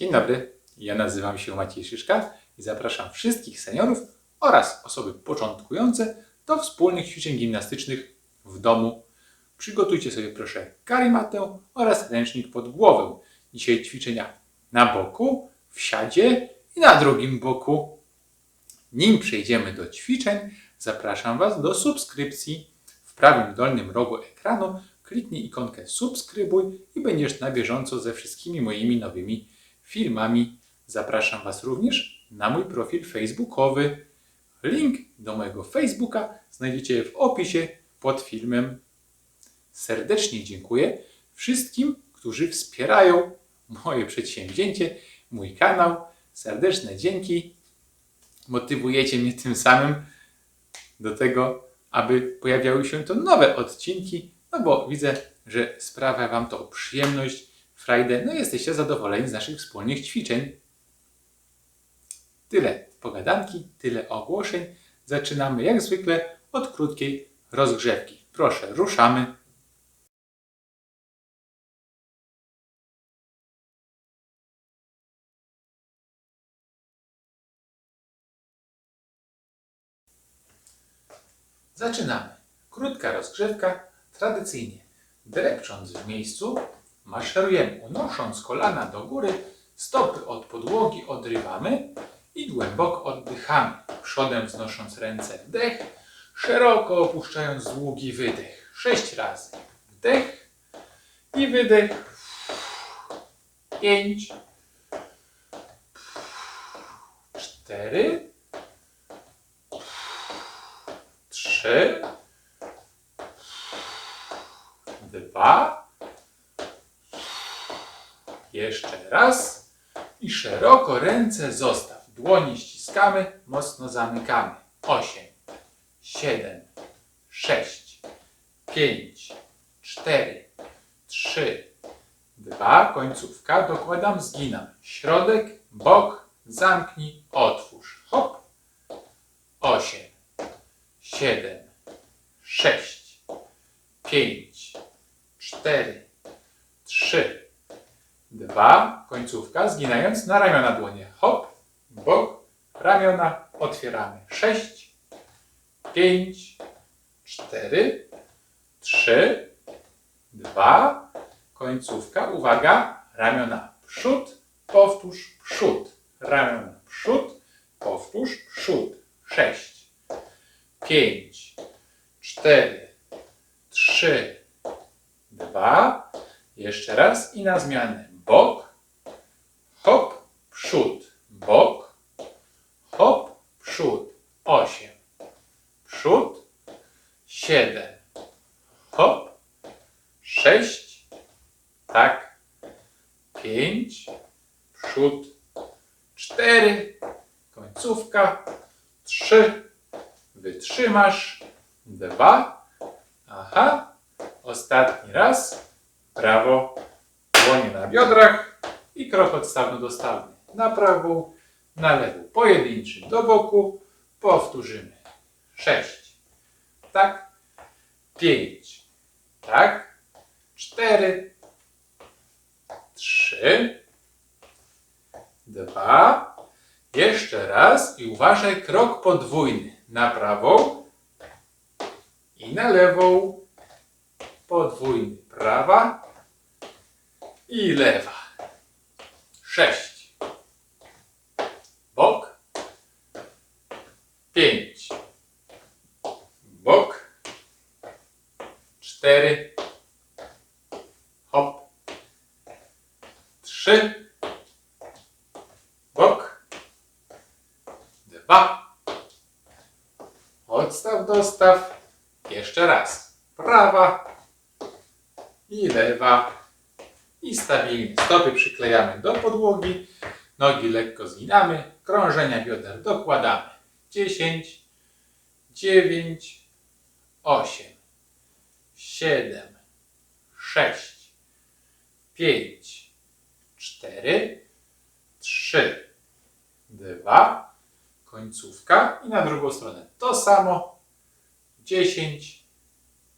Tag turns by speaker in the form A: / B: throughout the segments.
A: Dzień dobry, ja nazywam się Maciej Szyszka i zapraszam wszystkich seniorów oraz osoby początkujące do wspólnych ćwiczeń gimnastycznych w domu. Przygotujcie sobie proszę karimatę oraz ręcznik pod głowę. Dzisiaj ćwiczenia na boku, w siadzie i na drugim boku. Nim przejdziemy do ćwiczeń, zapraszam Was do subskrypcji. W prawym dolnym rogu ekranu kliknij ikonkę subskrybuj i będziesz na bieżąco ze wszystkimi moimi nowymi filmami. Zapraszam Was również na mój profil facebookowy. Link do mojego Facebooka znajdziecie w opisie pod filmem. Serdecznie dziękuję wszystkim, którzy wspierają moje przedsięwzięcie, mój kanał. Serdeczne dzięki. Motywujecie mnie tym samym do tego, aby pojawiały się to nowe odcinki, no bo widzę, że sprawia Wam to przyjemność, frajdę, no jesteście zadowoleni z naszych wspólnych ćwiczeń. Tyle pogadanki, tyle ogłoszeń. Zaczynamy jak zwykle od krótkiej rozgrzewki. Proszę, ruszamy. Zaczynamy. Krótka rozgrzewka, tradycyjnie. Drepcząc w miejscu, maszerujemy, unosząc kolana do góry, stopy od podłogi odrywamy i głęboko oddychamy. Przodem wznosząc ręce wdech, szeroko opuszczając długi wydech. Sześć razy. Wdech i wydech. Pięć. Cztery. Trzy. Dwa. Jeszcze raz. I szeroko ręce zostaw. Dłoni ściskamy, mocno zamykamy. Osiem, siedem, sześć, pięć, cztery, trzy, dwa. Końcówka. Dokładam, zginam. Środek, bok, zamknij, otwórz. Hop. Osiem, siedem, sześć, pięć, cztery, trzy, dwa, końcówka, zginając na ramiona dłonie. Hop, bok, ramiona, otwieramy. Sześć, pięć, cztery, trzy, dwa, końcówka, uwaga, ramiona przód, powtórz przód, ramiona przód, powtórz przód. Sześć, pięć, cztery, trzy, dwa, jeszcze raz i na zmianę. Bok, hop, przód, bok, hop, przód. Osiem, przód, siedem, hop, sześć, tak, pięć, przód, cztery, końcówka, trzy, wytrzymasz, dwa, aha, ostatni raz, prawo, dłonie na biodrach i krok odstawno-dostawny. Na prawą, na lewą. Pojedynczym do boku. Powtórzymy. Sześć. Tak. Pięć. Tak. Cztery. Trzy. Dwa. Jeszcze raz i uważaj, krok podwójny. Na prawą i na lewą. Podwójny. Prawa i lewa. Sześć. Bok. Pięć. Bok. Cztery. Hop. Trzy. Bok. Dwa. Odstaw, dostaw. Jeszcze raz. Prawa lewa i stabilnie. Stopy przyklejamy do podłogi, nogi lekko zginamy, krążenia bioder dokładamy. 10, 9, 8, 7, 6, 5, 4, 3, 2, końcówka i na drugą stronę to samo. 10,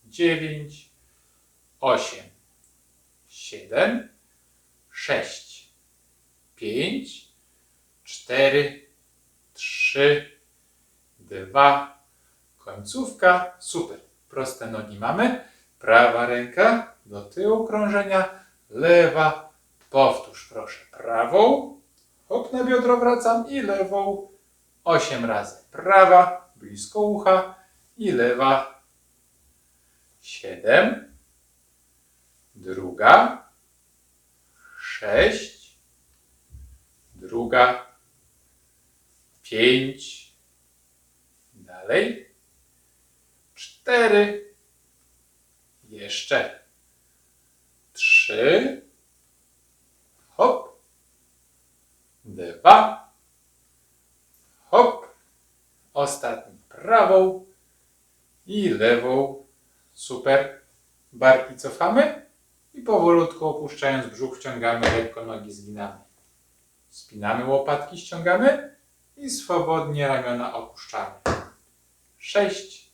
A: 9, 8, siedem, sześć, pięć, cztery, trzy, dwa, końcówka. Super. Proste nogi mamy. Prawa ręka do tyłu krążenia, lewa. Powtórz proszę prawą. Hop na biodro wracam i lewą. Osiem razy. Prawa blisko ucha i lewa. Siedem. Druga. Sześć. Druga. Pięć. Dalej. Cztery. Jeszcze. Trzy. Hop. Dwa. Hop. Ostatni prawą i lewą. Super. Barki cofamy i powolutku opuszczając brzuch wciągamy lekko nogi zginamy. Spinamy łopatki, ściągamy i swobodnie ramiona opuszczamy. Sześć.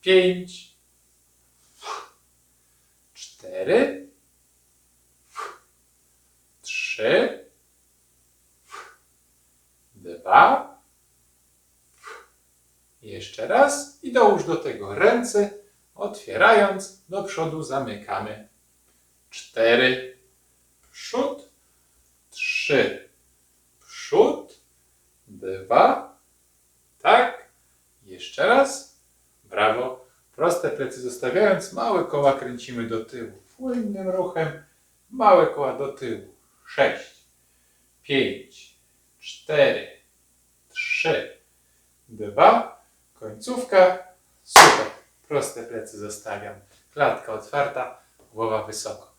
A: Pięć. Cztery. Trzy. Dwa. Jeszcze raz i dołóż do tego ręce, otwierając do przodu zamykamy. Cztery. Przód. Trzy. Przód. Dwa. Tak. Jeszcze raz. Brawo. Proste plecy zostawiając, małe koła kręcimy do tyłu. Płynnym ruchem. Małe koła do tyłu. Sześć. Pięć. Cztery. Trzy. Dwa. Końcówka. Super. Proste plecy zostawiam. Klatka otwarta. Głowa wysoko.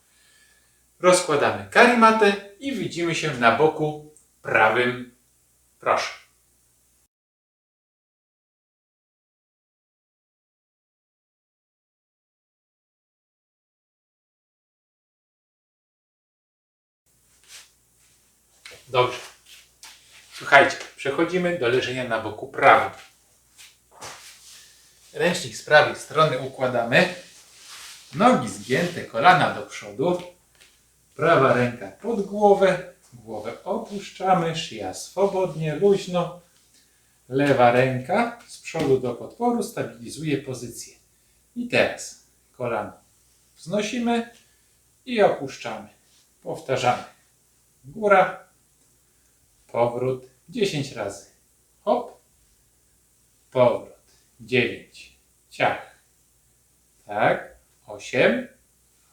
A: Rozkładamy karimatę i widzimy się na boku prawym. Proszę. Dobrze. Słuchajcie, przechodzimy do leżenia na boku prawym. Ręcznik z prawej strony układamy. Nogi zgięte, kolana do przodu. Prawa ręka pod głowę. Głowę opuszczamy, szyja swobodnie, luźno. Lewa ręka z przodu do podporu stabilizuje pozycję. I teraz kolano wznosimy i opuszczamy. Powtarzamy. Góra, powrót 10 razy. Hop, powrót. 9. Ciach. Tak. 8.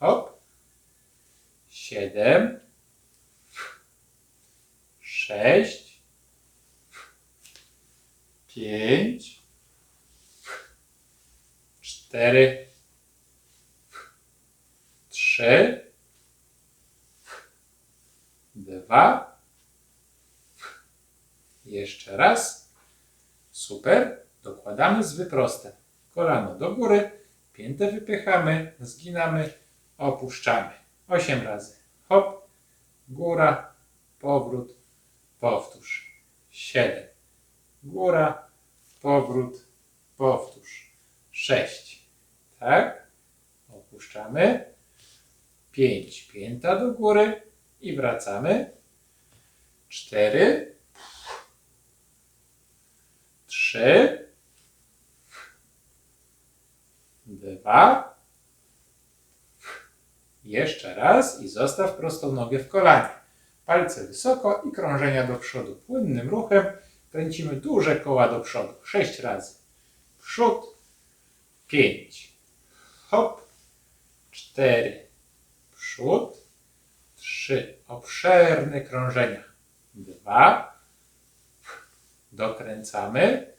A: Hop. 7. 6. 5. 4. 3. 2. Jeszcze raz. Super. Dokładamy z wyprostem. Kolano do góry, piętę wypychamy, zginamy, opuszczamy. 8 razy. Hop, góra, powrót, powtórz. 7. Góra, powrót, powtórz. 6. Tak? Opuszczamy. 5. Pięta do góry i wracamy. 4. Trzy. Dwa. Jeszcze raz i zostaw prostą nogę w kolanie. Palce wysoko i krążenia do przodu. Płynnym ruchem kręcimy duże koła do przodu. Sześć razy. Przód. Pięć. Hop. Cztery. Przód. Trzy. Obszerne krążenia. Dwa. Dokręcamy.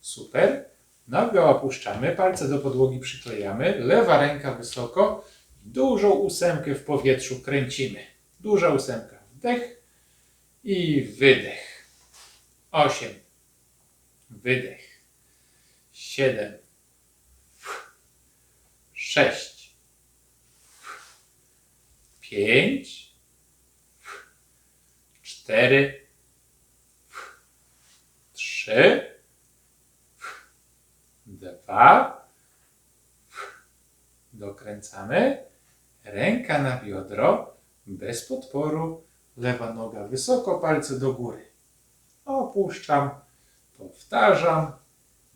A: Super. Nogę opuszczamy, palce do podłogi przyklejamy, lewa ręka wysoko, dużą ósemkę w powietrzu kręcimy. Duża ósemka. Wdech i wydech. Osiem. Wydech. Siedem. Sześć. Pięć. Cztery. Trzy dwa, dokręcamy, ręka na biodro, bez podporu. Lewa noga wysoko, palce do góry. Opuszczam, powtarzam.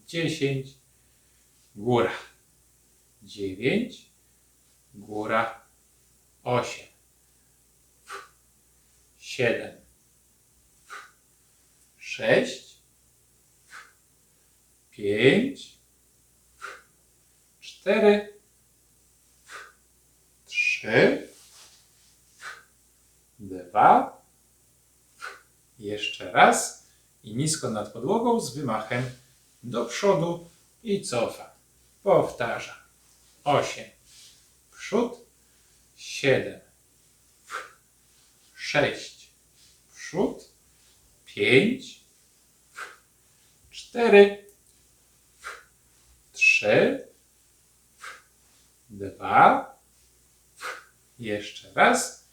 A: 10, góra. 9, góra. 8, 7, 6, 5, 4, 3, 2, jeszcze raz i nisko nad podłogą z wymachem do przodu i cofam. Powtarzam. 8, w przód, 7, 6, w przód, 5, 4, 3, 2, jeszcze raz.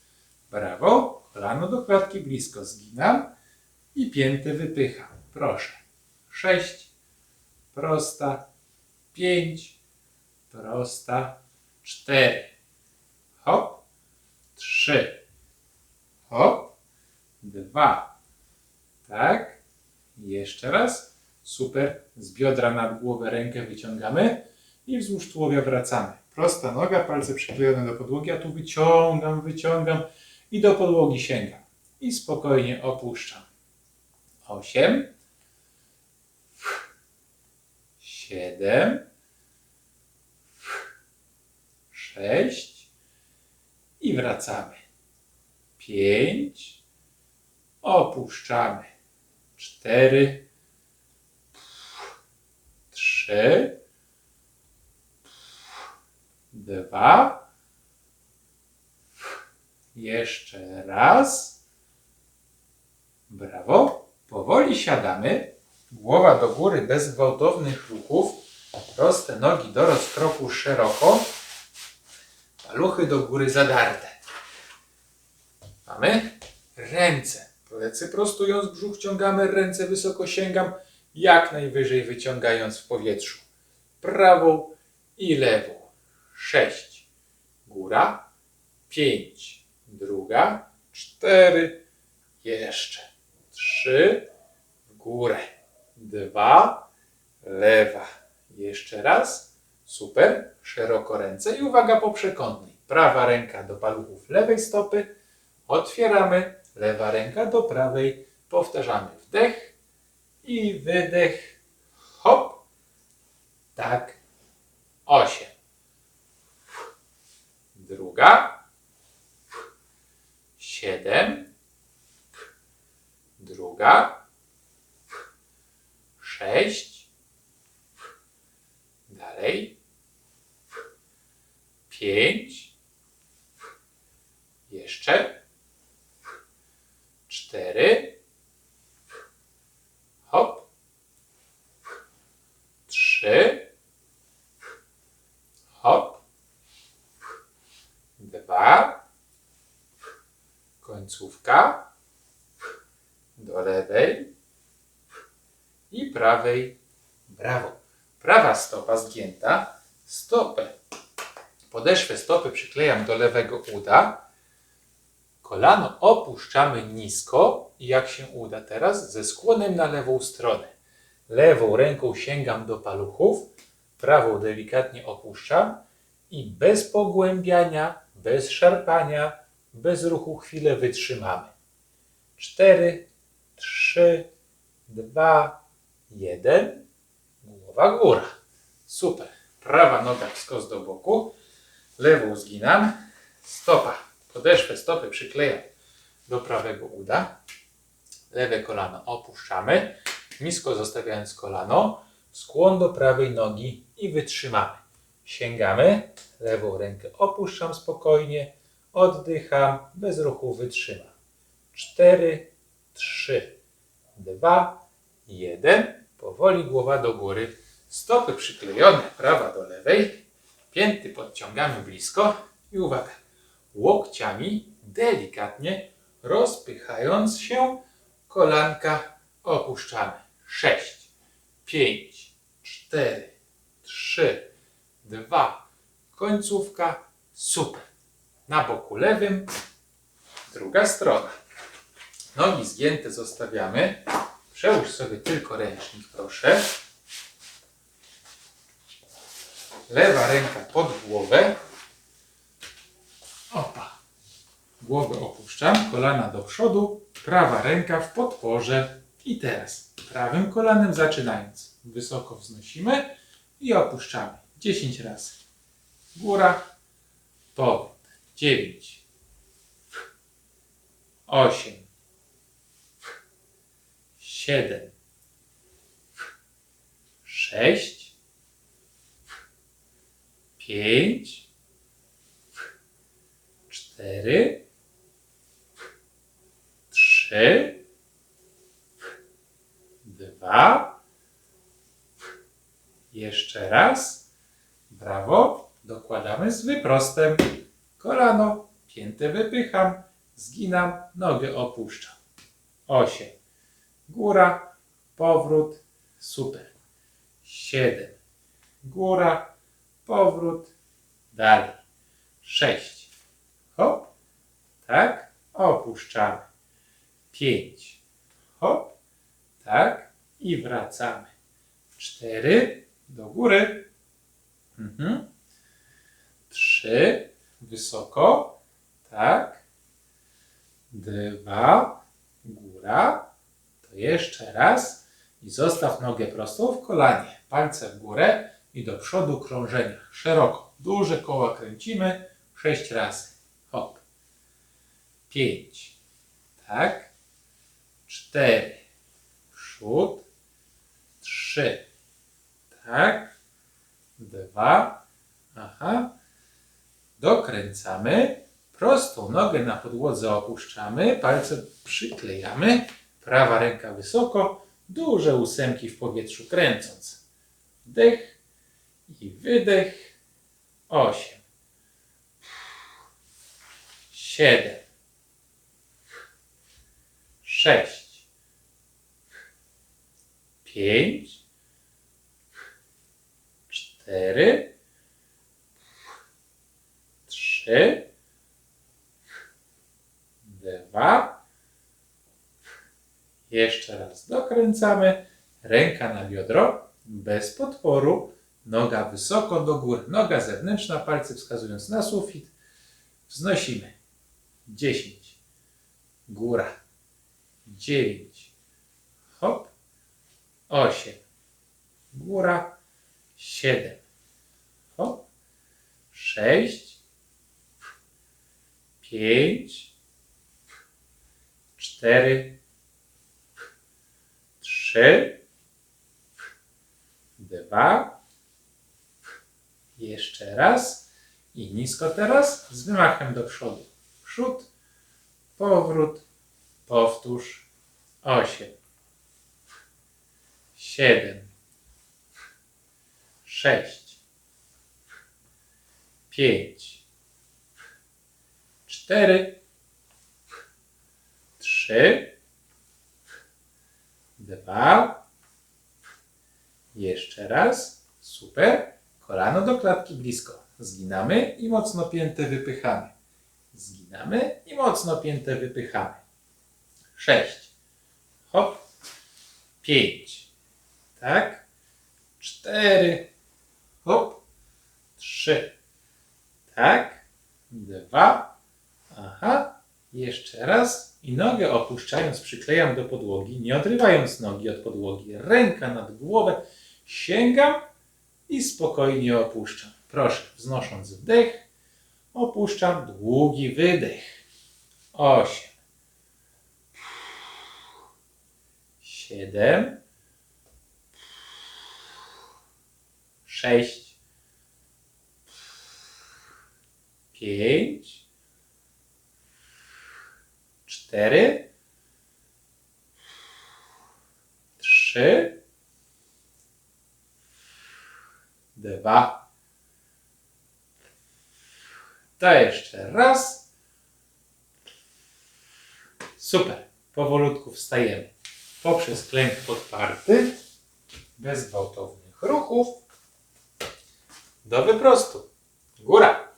A: Brawo. Kolano do klatki blisko zginam. I piętę wypycham. Proszę. 6, prosta, 5, prosta, 4, hop, 3, hop, 2, tak, jeszcze raz, super, z biodra nad głowę rękę wyciągamy i wzdłuż tułowia wracamy. Prosta noga, palce przyklejone do podłogi, a tu wyciągam, wyciągam i do podłogi sięgam. I spokojnie opuszczam. 8, 7, 6 i wracamy. 5, opuszczamy. 4, 3, 2, jeszcze raz. Brawo. Powoli siadamy. Głowa do góry bez gwałtownych ruchów. Proste nogi do rozkroku szeroko. Paluchy do góry zadarte. Mamy ręce. Plecy prostując, brzuch ciągamy, ręce wysoko sięgam, jak najwyżej wyciągając w powietrzu. Prawą i lewą. Sześć. Góra. Pięć. Druga. Cztery. Jeszcze. Trzy. W górę. Dwa. Lewa. Jeszcze raz. Super. Szeroko ręce i uwaga po przekątnej. Prawa ręka do paluchów lewej stopy. Otwieramy. Lewa ręka do prawej. Powtarzamy wdech i wydech. Hop. Tak. Osiem. Druga. Siedem. Druga. Sześć. Dalej. Pięć. Jeszcze. Cztery. Hop. Trzy. Hop. Dwa. Końcówka. Do lewej. I prawej. Brawo. Prawa stopa zgięta. Stopę. Podeszwę stopy przyklejam do lewego uda. Kolano opuszczamy nisko i jak się uda teraz, ze skłonem na lewą stronę. Lewą ręką sięgam do paluchów, prawą delikatnie opuszczam i bez pogłębiania, bez szarpania, bez ruchu chwilę wytrzymamy. 4, 3, 2, 1. Głowa góra. Super. Prawa noga w skos do boku. Lewą zginam. Stopa. Podeszwę stopy przyklejam do prawego uda. Lewe kolano opuszczamy. Nisko zostawiając kolano. Skłon do prawej nogi i wytrzymamy. Sięgamy. Lewą rękę opuszczam spokojnie. Oddycham. Bez ruchu wytrzymam. 4, 3, 2, 1. Powoli głowa do góry. Stopy przyklejone, prawa do lewej. Pięty podciągamy blisko. I uwaga, łokciami delikatnie rozpychając się, kolanka opuszczamy. 6, 5, 4, 3, 2, końcówka. Super. Na boku lewym Druga strona. Nogi zgięte zostawiamy. Przełóż sobie tylko ręcznik, proszę. Lewa ręka pod głowę. Opa. Głowę opuszczam, kolana do przodu, prawa ręka w podporze. I teraz prawym kolanem zaczynając. Wysoko wznosimy i opuszczamy. 10 razy. Góra, powrót. 9, 8, 7, 6, 5, 4, 3, 2, jeszcze raz. Brawo. Dokładamy z wyprostem. Kolano, piętę wypycham, zginam, nogę opuszczam. 8. Góra, powrót, super. 7. Góra, powrót, dalej. 6. Hop, tak, opuszczamy. 5. Hop, tak i wracamy. 4. Do góry. Mhm. 3. Wysoko. Tak. 2. Góra. To jeszcze raz. I zostaw nogę prostą w kolanie. Palce w górę i do przodu krążenia. Szeroko. Duże koła kręcimy. 6 razy. Hop. 5. Tak. 4. Przód. 3. Tak. 2. Aha. Dokręcamy. Prostą nogę na podłodze opuszczamy. Palce przyklejamy. Prawa ręka wysoko. Duże ósemki w powietrzu kręcąc. Wdech i wydech. 8. 7. 6. 5. 4. 3. 2. Jeszcze raz dokręcamy. Ręka na biodro, bez podporu. Noga wysoko do góry. Noga zewnętrzna, palce wskazując na sufit. Wznosimy. 10. Góra. 9. Hop. 8. Góra. 7. 6. 5. 4. 3. 2. Jeszcze raz. I nisko teraz z wymachem do przodu. Przód, powrót, powtórz. 8. 7. 6. 5. 4. 3. 2. Jeszcze raz. Super. Kolano do klatki blisko. Zginamy i mocno piętę wypychamy. Zginamy i mocno piętę wypychamy. 6. Hop. 5. Tak. 4. Hop. 3. Tak. 2. Aha. Jeszcze raz. I nogę opuszczając przyklejam do podłogi, nie odrywając nogi od podłogi. Ręka nad głowę. Sięgam i spokojnie opuszczam. Proszę, wznosząc wdech, opuszczam długi wydech. 8. 7. 6. 5. 4. 3. Dwa. To jeszcze raz. Super. Powolutku wstajemy. Poprzez klęk podparty. Bez gwałtownych ruchów. Do wyprostu. Góra.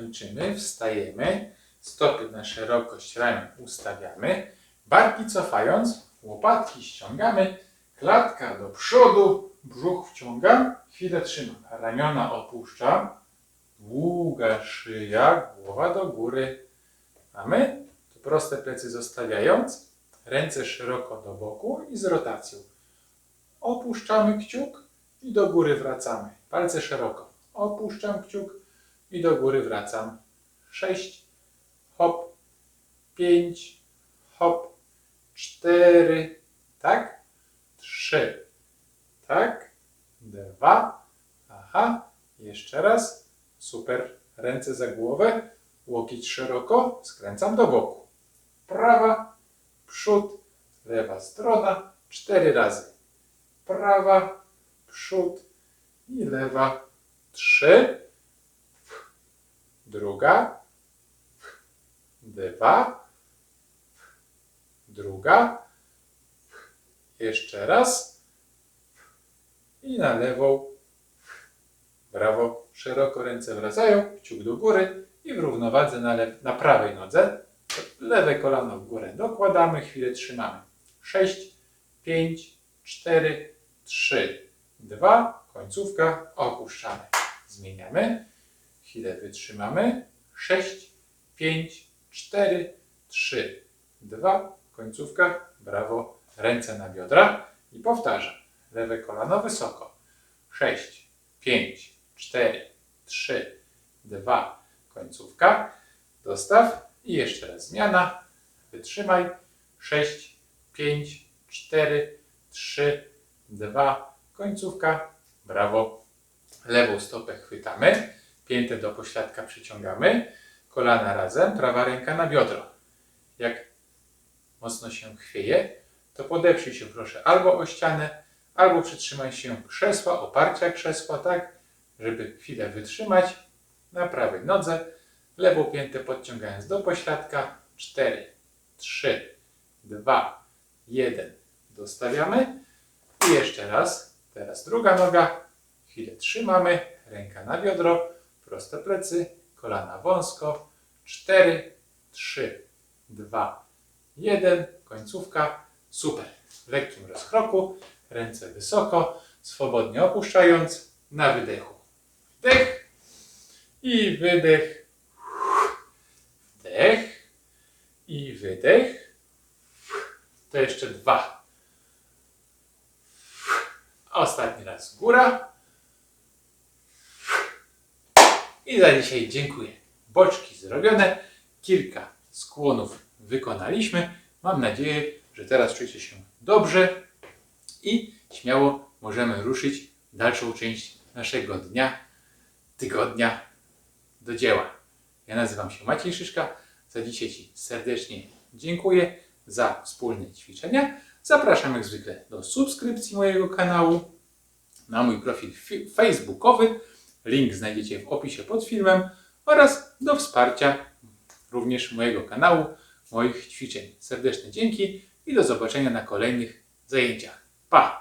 A: Kończymy, wstajemy, stopy na szerokość ramion ustawiamy, barki cofając, łopatki ściągamy, klatka do przodu, brzuch wciągam, chwilę trzymam, ramiona opuszczam, długa szyja, głowa do góry. Mamy? To proste plecy zostawiając, ręce szeroko do boku i z rotacją. Opuszczamy kciuk i do góry wracamy. Palce szeroko. Opuszczam kciuk i do góry wracam. Sześć, hop, pięć, hop, cztery, tak, trzy, tak, dwa, aha, jeszcze raz, super, ręce za głowę, łokieć szeroko, skręcam do boku. Prawa, przód, lewa strona, cztery razy. Prawa, przód. I lewa, trzy, druga, dwa, druga, jeszcze raz. I na lewą. Brawo, szeroko ręce wracają, kciuk do góry. I w równowadze na, na prawej nodze. Lewe kolano w górę dokładamy, chwilę trzymamy. 6, 5, 4, 3, 2, końcówka, opuszczamy. Zmieniamy, chwilę wytrzymamy. 6, 5, 4, 3, 2, końcówka, brawo, ręce na biodra i powtarzam. Lewe kolano wysoko. 6, 5, 4, 3, 2, końcówka. Dostaw i jeszcze raz zmiana. Wytrzymaj. 6, 5, 4, 3, 2, końcówka. Brawo. Lewą stopę chwytamy. Piętę do pośladka przyciągamy. Kolana razem, prawa ręka na biodro. Jak mocno się chwieje, to podeprzyj się proszę albo o ścianę, albo przytrzymaj się krzesła, oparcia krzesła, tak, żeby chwilę wytrzymać na prawej nodze, lewą piętę podciągając do pośladka, 4, 3, 2, 1, dostawiamy. I jeszcze raz, teraz druga noga, chwilę trzymamy, ręka na biodro, proste plecy, kolana wąsko, 4, 3, 2, 1, końcówka, super. W lekkim rozkroku, ręce wysoko, swobodnie opuszczając, na wydechu. Wdech i wydech. Wdech i wydech. To jeszcze dwa. Ostatni raz góra. Za dzisiaj dziękuję. Boczki zrobione, kilka skłonów wykonaliśmy. Mam nadzieję, że teraz czujecie się dobrze i śmiało możemy ruszyć dalszą część naszego dnia, tygodnia do dzieła. Ja nazywam się Maciej Szyszka. Za dzisiaj Ci serdecznie dziękuję za wspólne ćwiczenia. Zapraszam jak zwykle do subskrypcji mojego kanału na mój profil fi- facebookowy. Link znajdziecie w opisie pod filmem oraz do wsparcia również mojego kanału, moich ćwiczeń. Serdeczne dzięki i do zobaczenia na kolejnych zajęciach. Pa!